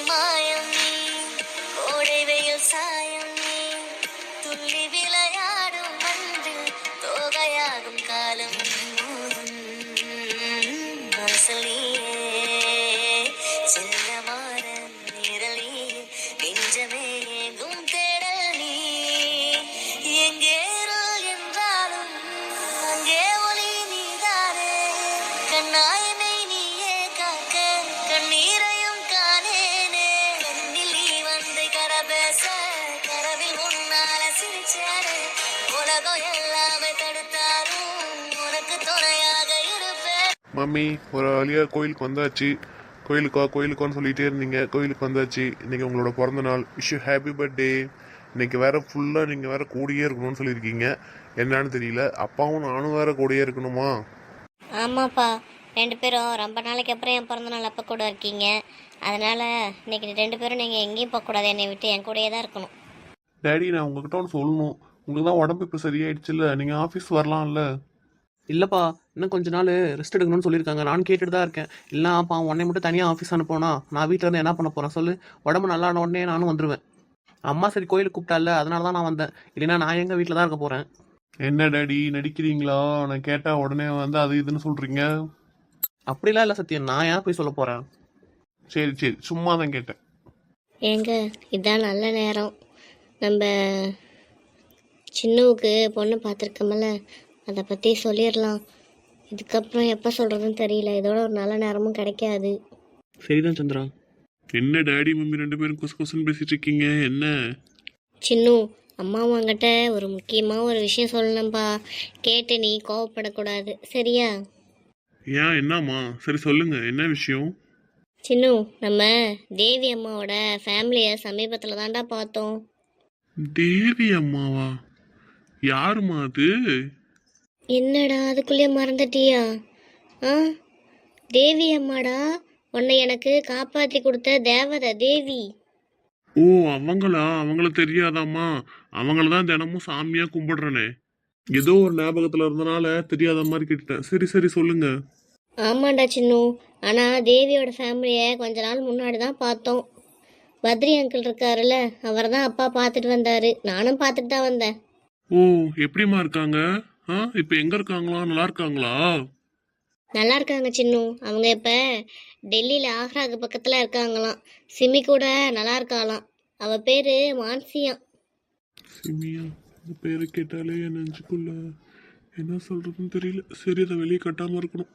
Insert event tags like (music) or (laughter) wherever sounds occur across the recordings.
மாயம் கோடை வெயில் சாயம் உலகம் எல்லாமே தடுத்தாலும் உனக்கு துணையாக இருப்பேன். மம்மி ஒரு வழியாக கோயிலுக்கு வந்தாச்சு. கோயிலுக்கா கோயிலுக்கான்னு சொல்லிட்டே இருந்தீங்க. கோயிலுக்கு வந்தாச்சு. இன்னைக்கு உங்களோட பிறந்த நாள். விஷ் ஹாப்பி பர்த்டே இன்னைக்கு வேற ஃபுல்லாக நீங்கள் வேற கூடியே இருக்கணும்னு சொல்லியிருக்கீங்க. என்னன்னு தெரியல. அப்பாவும் நானும் வேற கூடயே இருக்கணுமா? ஆமாப்பா. ரெண்டு பேரும் ரொம்ப நாளைக்கு அப்புறம் என் பிறந்த நாள் அப்போ கூட இருக்கீங்க. அதனால் இன்னைக்கு ரெண்டு பேரும் நீங்கள் எங்கேயும் போகக்கூடாது. என்னை விட்டு என் கூடயே தான் இருக்கணும். டேடி நான் உங்ககிட்ட ஒன்று சொல்லணும். உங்களுக்கு தான் உடம்பு இப்போ சரியாயிடுச்சுல்ல? நீங்கள் ஆஃபீஸ் வரலாம்ல. இல்லைப்பா இன்னும் கொஞ்ச நாள் ரெஸ்ட் எடுக்கணும்னு சொல்லியிருக்காங்க. நான் கேட்டுட்டு தான் இருக்கேன். இல்லை அப்பா உன்னை மட்டும் தனியாக ஆஃபீஸ் அனுப்போனா நான் வீட்டில் இருந்து என்ன பண்ண போகிறேன் சொல்லு? உடம்பு நல்லா ஆன உடனே நானும் வந்துடுவேன் அம்மா சரி கோயிலுக்கு கூப்பிட்டால அதனால தான் நான் வந்தேன். இல்லைன்னா நான் எங்கள் வீட்டில் தான் இருக்க போகிறேன் என்ன டேடி நடிக்கிறீங்களா? நான் கேட்டால் உடனே வந்து அது இதுன்னு சொல்கிறீங்க அப்படிலாம் இல்லை சத்யன். நான் ஏன் போய் சொல்ல போகிறேன் சரி சரி. சும்மா தான் கேட்டேன். ஏங்க இதான் நல்ல நேரம். நம்ம சின்னுவுக்கு பொண்ணு பார்த்துருக்கோம்ல அதை பற்றி சொல்லிடலாம் இதுக்கப்புறம் எப்போ சொல்கிறதுன்னு தெரியல. இதோட ஒரு நல்ல நேரமும் கிடைக்காது. சரிதான் சந்திரா. என்ன டேடி மம்மி ரெண்டு பேரும் குசு குசுன்னு பேசிட்டு இருக்கீங்க என்ன? சின்னு அம்மா உங்ககிட்ட ஒரு முக்கியமாக ஒரு விஷயம் சொல்லணும்ப்பா கேட்டு நீ கோவப்படக்கூடாது. சரியா? ஏன் என்னம்மா? சரி சொல்லுங்க. என்ன விஷயம்? சின்னு நம்ம தேவி அம்மாவோட ஃபேமிலியை சமீபத்தில் தான்டா பார்த்தோம். தேவி அம்மாவா? யாருமா அது? என்னடா அதுக்குள்ளேயே மறந்துட்டியா? ஆ? தேவி அம்மாடா உன்னை எனக்கு காப்பாற்றி கொடுத்த தேவதை தேவி. ஓ அவங்களா? அவங்கள தெரியாதாம்மா? அவங்கள தான் தினமும் சாமியா கும்பிடுறனே. ஏதோ ஒரு ஞாபகத்துல இருந்தனால தெரியாத மாதிரி கேட்டுட்டேன். சரி சரி சொல்லுங்க. ஆமாண்டா சின்னு. ஆனால் தேவியோட ஃபேமிலியை கொஞ்ச நாள் முன்னாடி தான் பார்த்தோம். பத்ரி அங்கிள் இருக்காருல்ல அவர் தான் அப்பா பார்த்துட்டு வந்தார். நானும் பார்த்துட்டு தான் வந்தேன். ஓ எப்படிம்மா இருக்காங்க? ஆ இப்போ எங்க இருக்காங்களா? நல்லா இருக்காங்களா? நல்லா இருக்காங்க சின்னு. அவங்க இப்போ டெல்லியில் ஆக்ராக்கு பக்கத்தில் இருக்காங்களாம். சிமி கூட நல்லா இருக்காளாம். அவ பேர் மான்சியா. சிமியா? இந்த பேரை கேட்டாலே என் நெஞ்சுக்குள்ள என்ன சொல்றதுன்னு தெரியல. சரி அதை வெளியே கட்டாம இருக்கணும்.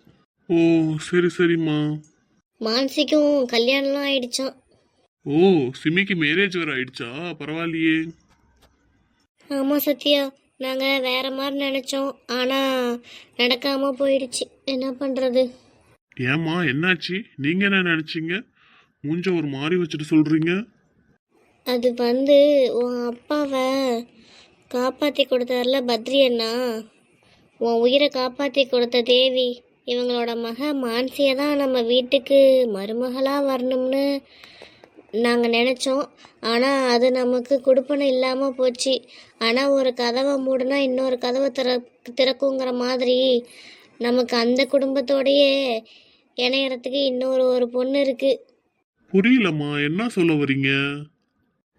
ஓ சரி சரிம்மா. மான்சிக்கும் கல்யாணம்லாம் ஆயிடுச்சான் ஓ சிமிக்கு மேரேஜ் வேற ஆயிடுச்சா? பரவாயில்லையே. ஆமாம் சத்யா நாங்கள் வேற மாதிரி நினச்சோம். ஆனால் நடக்காமல் போயிடுச்சு. என்ன பண்ணுறது ஏம்மா என்னாச்சு? நீங்க என்ன நினைச்சீங்க? மூஞ்ச ஒரு மாதிரி வச்சுட்டு சொல்றீங்க? அது வந்து உன் அப்பாவை காப்பாற்றி கொடுத்தாருல பத்ரி அண்ணா. உன் உயிரை காப்பாற்றி கொடுத்த தேவி இவங்களோட மக மான்சியை தான் நம்ம வீட்டுக்கு மருமகளாக வரணும்னு நாங்கள் நினச்சோம். ஆனால் அது நமக்கு கொடுப்பனை இல்லாமல் போச்சு. ஆனால் ஒரு கதவை மூடுனா இன்னொரு கதவை திற திறக்குங்கிற மாதிரி நமக்கு அந்த குடும்பத்தோடையே இணையறதுக்கு இன்னொரு ஒரு பொண்ணு இருக்குது புரியலம்மா. என்ன சொல்ல வரீங்க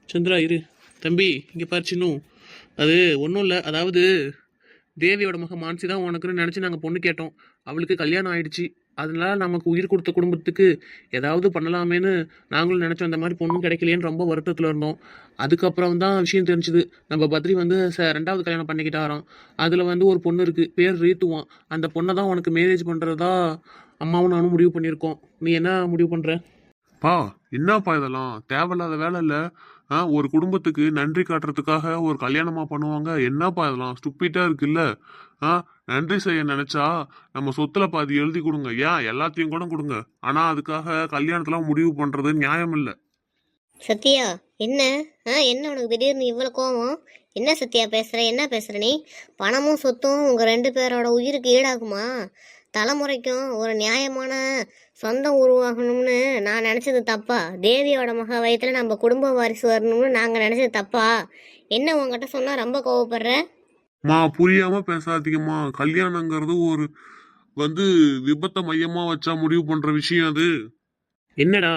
சந்திரா இரு. தம்பி இங்கே பாரு சின்னு. அது ஒன்றும் இல்லை. அதாவது தேவியோட மக மான்சி தான் உனக்குன்னு நினச்சி நாங்கள் பொண்ணு கேட்டோம். அவளுக்கு கல்யாணம் ஆயிடுச்சு. அதனால் நமக்கு உயிர் கொடுத்த குடும்பத்துக்கு ஏதாவது பண்ணலாமேன்னு நாங்களும் நினச்சோம். அந்த மாதிரி பொண்ணும் கிடைக்கலையேன்னு ரொம்ப வருத்தத்தில் இருந்தோம். அதுக்கப்புறம் தான் விஷயம் தெரிஞ்சுது. நம்ம பத்ரி வந்து ச ரெண்டாவது கல்யாணம் பண்ணிக்கிட்டாராம். அதில் வந்து ஒரு பொண்ணு இருக்குது பேர் ரீத்துவான் அந்த பொண்ணை தான் உனக்கு மேரேஜ் பண்ணுறதா அம்மாவும் நானும் முடிவு பண்ணியிருக்கோம். நீ என்ன முடிவு பண்ணுற பா என்னப்பா இதெல்லாம்? தேவையில்லாத வேலை இல்லை. ஆ ஒரு குடும்பத்துக்கு நன்றி காட்டுறதுக்காக ஒரு கல்யாணமாக பண்ணுவாங்க. என்னப்பா இதெல்லாம்? ஸ்டுப்பிட்டாக இருக்குல்ல. ஆ நன்றி செய்ய நினைச்சா நம்ம சொத்துல பாதி எழுதி கொடுங்க. ஏன் எல்லாத்தையும் கூட கொடுங்க. ஆனா அதுக்காக கல்யாணத்தெல்லாம் முடிவு பண்றது நியாயம் இல்ல. சத்யா என்ன? ஆ என்ன உனக்கு திடீர்னு இவ்வளோ கோவம்? என்ன சத்யா பேசுகிற என்ன பேசுகிற நீ? பணமும் சொத்தும் உங்கள் ரெண்டு பேரோட உயிருக்கு ஈடாகுமா? தலைமுறைக்கும் ஒரு நியாயமான சொந்தம் உருவாகணும்னு நான் நினச்சது தப்பா? தேவியோட மக வயத்தில் நம்ம குடும்ப வாரிசு வரணும்னு நாங்கள் நினச்சது தப்பா? என்ன உங்ககிட்ட சொன்னால் ரொம்ப கோவப்படுற? மா புரியாம பேசாதீங்கம்மா. கல்யாணங்கிறது ஒரு வந்து விபத்தை மையமா வச்சா முடிவு பண்ற விஷயம் அது. என்னடா?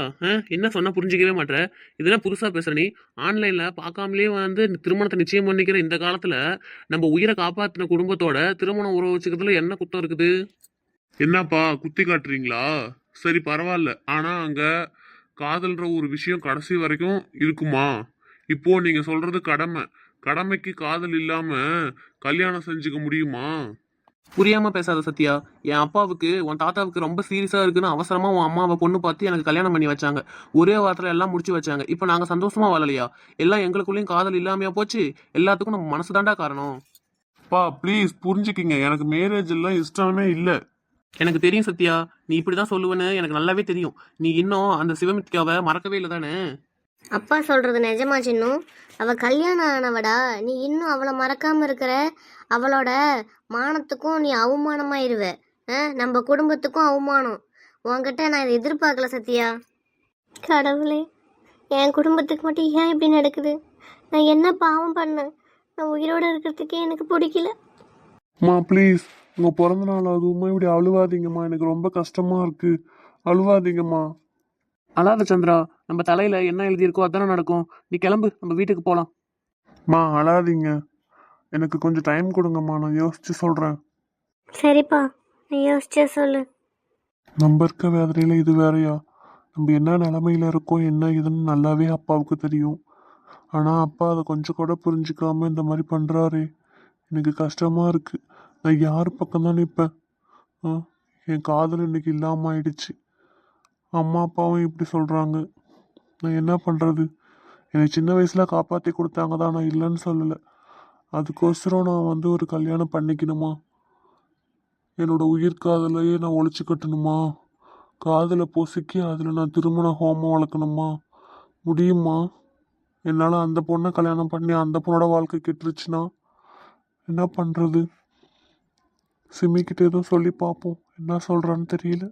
என்ன சொன்னா புரிஞ்சிக்கவே மாட்ற? இதெல்லாம் புதுசா பேசுற நீ. ஆன்லைன்ல பார்க்காமலே வந்து திருமணத்தை நிச்சயம் பண்ணிக்கிற இந்த காலத்துல நம்ம உயிரை காப்பாத்தின குடும்பத்தோட திருமணம் உறவு வச்சுக்கிறதுல என்ன குத்தம் இருக்குது? என்னப்பா குத்தி காட்டுறீங்களா? சரி பரவாயில்ல. ஆனா அங்க காதல்ன்ற ஒரு விஷயம் கடைசி வரைக்கும் இருக்குமா? இப்போ நீங்க சொல்றது கடமை. கடமைக்கு காதல் இல்லாம கல்யாணம் செஞ்சுக்க முடியுமா? புரியாம பேசாத சத்யா. என் அப்பாவுக்கு உன் தாத்தாவுக்கு ரொம்ப சீரியஸா இருக்குன்னு அவசரமா உன் அம்மாவை பொண்ணு பார்த்து எனக்கு கல்யாணம் பண்ணி வச்சாங்க. ஒரே வாரத்துல எல்லாம் முடிச்சு வச்சாங்க. இப்போ நாங்க சந்தோஷமா வாழலையா? எல்லாம் எங்களுக்குள்ளேயும் காதல் இல்லாமையா போச்சு? எல்லாத்துக்கும் நம்ம மனசு தாண்டா காரணம். பா ப்ளீஸ் புரிஞ்சுக்கிங்க. எனக்கு மேரேஜ் எல்லாம் இஷ்டமே இல்லை. எனக்கு தெரியும் சத்யா. நீ இப்படிதான் சொல்லுவேன்னு எனக்கு நல்லாவே தெரியும். நீ இன்னும் அந்த சிவமித்காவை மறக்கவே இல்லை தானே? அப்பா சொல்கிறது நிஜமா சின்னும் அவள் கல்யாணம் ஆனவடா நீ இன்னும் அவளை மறக்காமல் இருக்கிற அவளோட மானத்துக்கும் நீ அவமானமாயிருவ. ஆ நம்ம குடும்பத்துக்கும் அவமானம். உன்கிட்ட நான் இதை எதிர்பார்க்கல சத்யா. கடவுளே என் குடும்பத்துக்கு மட்டும் ஏன் இப்படி நடக்குது? நான் என்ன பாவம் பண்ணேன்? நான் உயிரோடு இருக்கிறதுக்கே எனக்கு பிடிக்கல. அம்மா ப்ளீஸ். உங்கள் பிறந்த நாள் அதுவுமா இப்படி அழுவாதீங்கம்மா. எனக்கு ரொம்ப கஷ்டமா இருக்கு. அழுவாதீங்கம்மா. அழாத சந்திரா நம்ம தலையில என்ன எழுதியிருக்கோ அதானே நடக்கும். நீ கிளம்பு நம்ம வீட்டுக்கு போலாம். மா அழாதீங்க. எனக்கு கொஞ்சம் டைம் கொடுங்கம்மா நான் யோசிச்சு சொல்கிறேன் சரிப்பா நீ யோசிச்சே சொல்லு. நம்ம இருக்க வேதனையில் இது வேறயா? நம்ம என்ன நிலமையில இருக்கோம் என்ன இதுன்னு நல்லாவே அப்பாவுக்கு தெரியும். ஆனால் அப்பா அதை கொஞ்சம் கூட புரிஞ்சுக்காம இந்த மாதிரி பண்ணுறாரே எனக்கு கஷ்டமா இருக்கு. நான் யார் பக்கம் தான் நிற்பேன் ஆ என் காதல் இன்னைக்கு இல்லாமல் ஆயிடுச்சு. அம்மா அப்பாவும் இப்படி சொல்கிறாங்க நான் என்ன பண்ணுறது எனக்கு சின்ன வயசில் காப்பாற்றி கொடுத்தாங்க தான் நான் இல்லைன்னு சொல்லலை. அதுக்கோசரம் நான் வந்து ஒரு கல்யாணம் பண்ணிக்கணுமா? என்னோட உயிர் காதலையே நான் ஒழிச்சு கட்டணுமா? காதலை பொசுக்கி அதில் நான் திருமண ஹோமம் வளர்க்கணுமா? முடியுமா? என்னால் அந்த பொண்ணை கல்யாணம் பண்ணி அந்த பொண்ணோட வாழ்க்கை கெட்டுருச்சுன்னா என்ன பண்ணுறது சிமிக்கிட்ட ஏதோ சொல்லி பார்ப்போம். என்ன சொல்கிறான்னு தெரியல.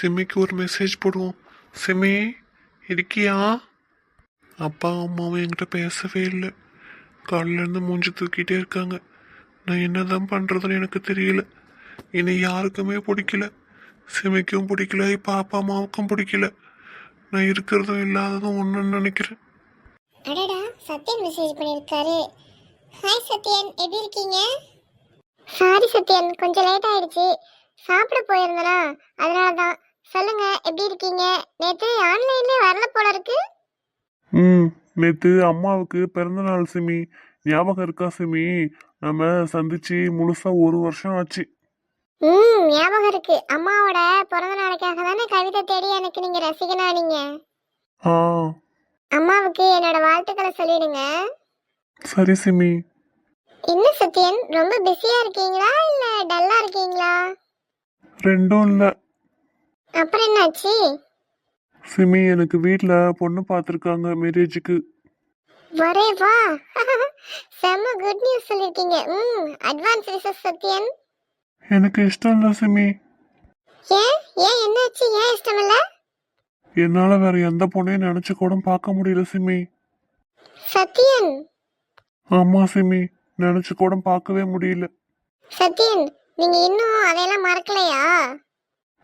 சிமிக்கு ஒரு மெசேஜ் போடுவோம். சிமி இருக்கியா? அப்பா அம்மாவும் என்கிட்ட பேசவே இல்லை. காலிலேருந்து மூஞ்சி தூக்கிட்டே இருக்காங்க. நான் என்னதான் பண்ணுறதுன்னு எனக்கு தெரியல. என்னை யாருக்குமே பிடிக்கல. சிமிக்கும் பிடிக்கல இப்போ அப்பா அம்மாவுக்கும் பிடிக்கல. நான் இருக்கிறதும் இல்லாததும் ஒன்றுன்னு நினைக்கிறேன். அடடா சத்யன் மெசேஜ் பண்ணியிருக்காரு. ஹாய் சத்யன். எப்படி இருக்கீங்க? சாரி சத்யன். கொஞ்சம் லேட் ஆயிடுச்சு. சாப்பிட போயிருந்தனா அதனால தான் சொல்லுங்க எப்படி இருக்கீங்க? நேற்று ஆன்லைன்லேயே வரல போல இருக்கு. ம் நேற்று அம்மாவுக்கு பிறந்தநாள் சிமி. ஞாபகம் இருக்கா சிமி? நம்ம சந்திச்சு முழுசா ஒரு வருஷம் ஆச்சு. ம் ஞாபகம் இருக்கு. அம்மாவோட பிறந்த நாளைக்காக தானே கவிதை தேடி எனக்கு நீங்க ரசிகனா நீங்க? ஆ. அம்மாவுக்கு என்னோட வாழ்த்துக்களை சொல்லிடுங்க. சரி சிமி. என்ன சத்யன் ரொம்ப பிஸியா இருக்கீங்களா? இல்ல டல்லா இருக்கீங்களா? ரெண்டும் இல்லை. அப்புறம் என்னாச்சு? சிமி எனக்கு வீட்டில் பொண்ணு பார்த்துருக்காங்க மேரேஜுக்கு வரே வா. (laughs) செம்ம குட் நியூஸ் சொல்லிருக்கீங்க. ம் அட்வான்ஸ் விஷஸ் சத்யன். எனக்கு இஷ்டம் இல்லை சிமி. ஏன்? ஏன் என்னாச்சு? ஏன் இஷ்டம் இல்ல? என்னால் வேற எந்த பொண்ணையும் நினச்சி கூட பார்க்க முடியல சிமி. சத்யன். ஆமாம் சிமி. நினச்சி கூட பார்க்கவே முடியல. சத்யன் நீங்க இன்னும் அதையெல்லாம் மறக்கலையா?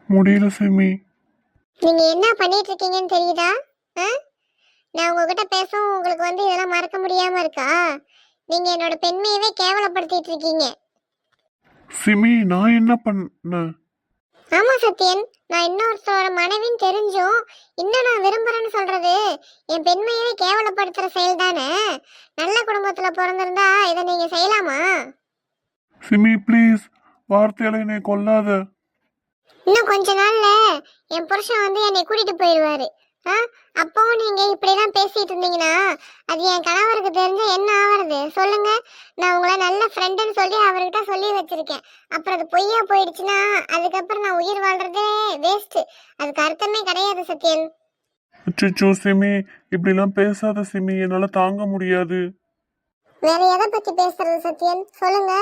முடியல சிமி. நீங்க என்ன பண்ணிட்டு இருக்கீங்கன்னு தெரியுதா? ஆ? நான் உங்ககிட்ட பேசவும் உங்களுக்கு வந்து இதெல்லாம் மறக்க முடியாம இருக்கா? நீங்க என்னோட பெண்மையவே கேவலப்படுத்திட்டு இருக்கீங்க சிமி நான் என்ன பண்ணேன் ஆமா சத்யன். நான் இன்னொருத்தரோட மனைவின்னு தெரிஞ்சும் இன்னும் நான் விரும்புறேன்னு சொல்றது என் பெண்மையவே கேவலப்படுத்துற செயல் தானே நல்ல குடும்பத்துல பிறந்திருந்தா இதை நீங்க செய்யலாமா? சிமி ப்ளீஸ் வார்த்தையால என்னை கொல்லாத. இன்னும் கொஞ்ச நாள்ல என் புருஷன் வந்து என்னை கூட்டிட்டு போயிடுவாரு ஆ அப்பவும் நீங்க இப்படிலாம் பேசிட்டு இருந்தீங்கன்னா அது என் கணவருக்கு தெரிஞ்சு என்ன ஆவறது? சொல்லுங்க. நான் உங்களை நல்ல ஃப்ரெண்டுன்னு சொல்லி அவர்கிட்ட சொல்லி வச்சிருக்கேன். அப்புறம் அது பொய்யா போயிடுச்சுன்னா அதுக்கப்புறம் நான் உயிர் வாழ்றதே வேஸ்ட் அதுக்கு அர்த்தமே கிடையாது சத்யன். அச்சோ சிமி. இப்படிலாம் பேசாத சிமி. என்னால் தாங்க முடியாது. வேற எதை பத்தி பேசுறது சத்யன்? சொல்லுங்க.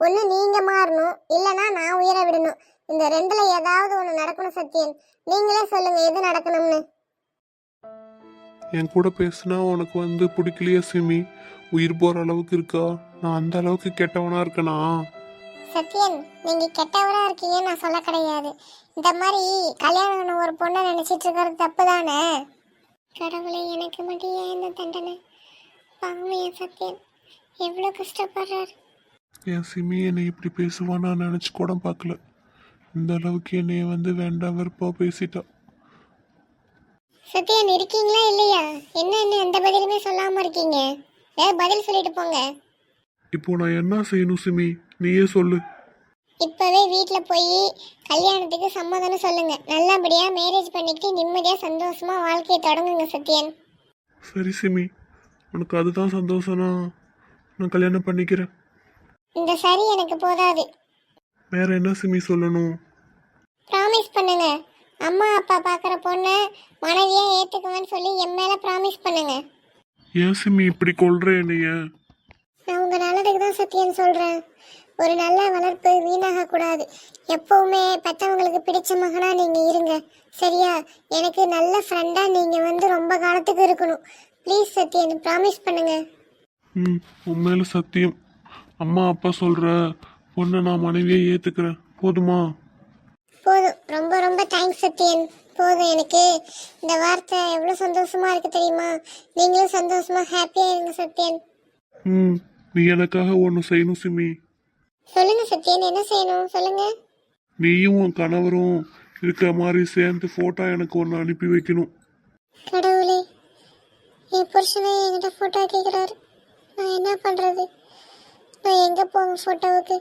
ஒண்ணு நீங்க மாறணும். இல்லனா நான் உயிரை விடணும். இந்த ரெண்டுல ஏதாவது ஒண்ணு நடக்கணும் சத்யன். நீங்களே சொல்லுங்க எது நடக்கணும்னு? என் கூட பேசுனா உனக்கு வந்து பிடிக்கலையா சிமி? உயிர் போகிற அளவுக்கு இருக்கா? நான் அந்த அளவுக்கு கெட்டவனா இருக்கனா? சத்யன் நீங்க கெட்டவரா இருக்கீங்கன்னு நான் சொல்ல கிடையாது. இந்த மாதிரி கல்யாணம் ஒரு பொண்ணை நினைச்சிட்டு இருக்கிறது தப்பு தானே கடவுளே எனக்கு மட்டும் ஏன் இந்த தண்டனை? பாவம் என் சத்யன். எவ்வளோ கஷ்டப்படுறாரு. என் சிமி என்னை இப்படி பேசுவான்னு நான் நினச்சி கூட பார்க்கல. இந்த அளவுக்கு என்னைய வந்து வேண்டாம் வெறுப்பா பேசிட்டா. சத்யன் இருக்கீங்களா இல்லையா? என்ன என்ன எந்த பதிலுமே சொல்லாம இருக்கீங்க? ஏ பதில் சொல்லிட்டு போங்க. இப்போ நான் என்ன செய்யணும் சிமி? நீயே சொல்லு. இப்பவே வீட்ல போய் கல்யாணத்துக்கு சம்மதம்னு சொல்லுங்க. நல்லபடியா மேரேஜ் பண்ணிக்கிட்டு நிம்மதியா சந்தோஷமா வாழ்க்கையை தொடங்குங்க சத்யன். சரி சிமி. உனக்கு அதுதான் சந்தோஷம்னா நான் கல்யாணம் பண்ணிக்கிறேன். இந்த சரி எனக்கு போதாது. வேற என்ன சிமி சொல்லணும்? ப்ராமிஸ் பண்ணுங்க. அம்மா அப்பா பார்க்குற பொண்ணை மனைவியா ஏத்துக்குவேன்னு சொல்லி என் மேல ப்ராமிஸ் பண்ணுங்க. ஏன் சிமி இப்படி கொள்ற என்னைய? நான் உங்க நல்லதுக்கு தான் சத்யன் சொல்றேன். ஒரு நல்ல வளர்ப்பு வீணாக கூடாது எப்பவுமே பெத்தவங்களுக்கு பிடிச்ச மகனா நீங்க இருங்க. சரியா? எனக்கு நல்ல ஃப்ரெண்டா நீங்க வந்து ரொம்ப காலத்துக்கு இருக்கணும். ப்ளீஸ் சத்யன் ப்ராமிஸ் பண்ணுங்க. ம் உண்மையில சத்தியம். அம்மா அப்பா சொல்ற பொண்ணை நான் மனைவியை ஏத்துக்கிறேன். போதுமா? போதும். ரொம்ப ரொம்ப தேங்க்ஸ் சத்யன். போதும் எனக்கு. இந்த வார்த்தை எவ்வளோ சந்தோஷமா இருக்கு தெரியுமா? நீங்களும் சந்தோஷமா ஹாப்பியா இருங்க சத்யன். ம் நீ எனக்காக ஒன்று செய்யணும் சிமி சொல்லுங்க சத்யன் என்ன செய்யணும்? சொல்லுங்க. நீயும் உன் கணவரும் இருக்கிற மாதிரி சேர்ந்து ஃபோட்டோ எனக்கு ஒன்று அனுப்பி வைக்கணும். கடவுளே என் புருஷனே என்கிட்ட ஃபோட்டோ கேட்குறாரு நான் என்ன பண்ணுறது நான் எங்கே போவேன் ஃபோட்டோவுக்கு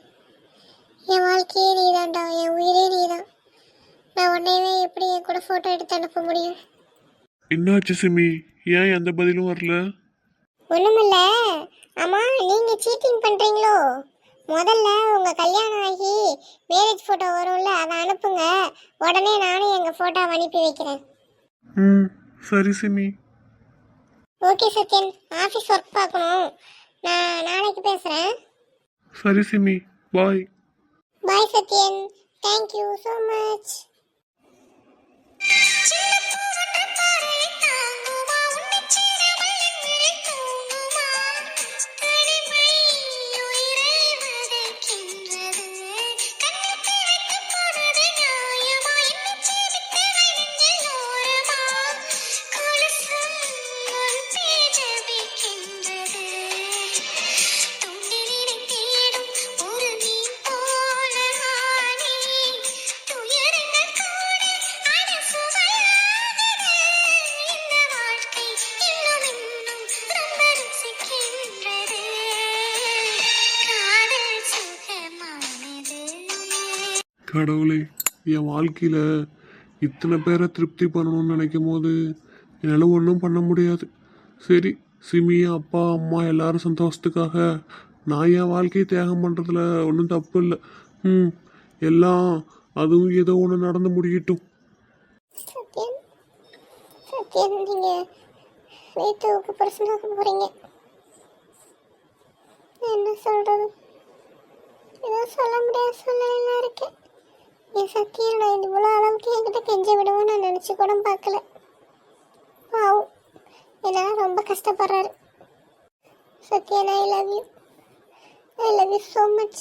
என் வாழ்க்கையே நீதான்டா என் உயிரே நீதான். நான் உன்னையவே எப்படி என் கூட ஃபோட்டோ எடுத்து அனுப்ப முடியும்? என்னாச்சு சிமி? ஏன் எந்த பதிலும் வரல? ஒண்ணுமில்ல. அம்மா நீங்க சீட்டிங் பண்றீங்களோ? முதல்ல உங்க கல்யாணம் ஆகி மேரேஜ் போட்டோ வரும்ல அதை அனுப்புங்க. உடனே நானும் எங்க போட்டோவை அனுப்பி வைக்கிறேன். ம் சரி Simi. Okay Sathyan office work பார்க்கணும். நான் நாளைக்கு பேசுறேன். சரி Simi bye bye Sathyan thank you so much கடவுளே என் வாழ்க்கையில் இத்தனை பேரை திருப்தி பண்ணணும்னு நினைக்கும் போது என்னால் ஒன்றும் பண்ண முடியாது. சரி சிமி அப்பா அம்மா எல்லாரும் சந்தோஷத்துக்காக நான் என் வாழ்க்கையை தியாகம் பண்ணுறதுல ஒன்றும் தப்பு இல்லை. ம் எல்லாம் அதுவும் ஏதோ ஒன்று நடந்து முடியட்டும். என்ன சொல்றது? ஏதோ சொல்ல முடியாத சூழ்நிலையில இருக்கேன். என் சத்யன் நான் இவ்வளோ அளவுக்கு என்கிட்ட கெஞ்ச விடுவோம் நான் நினச்சி கூட பார்க்கல. பாவம். என்னால் ரொம்ப கஷ்டப்படுறாரு. Sathyan I love you I love you so much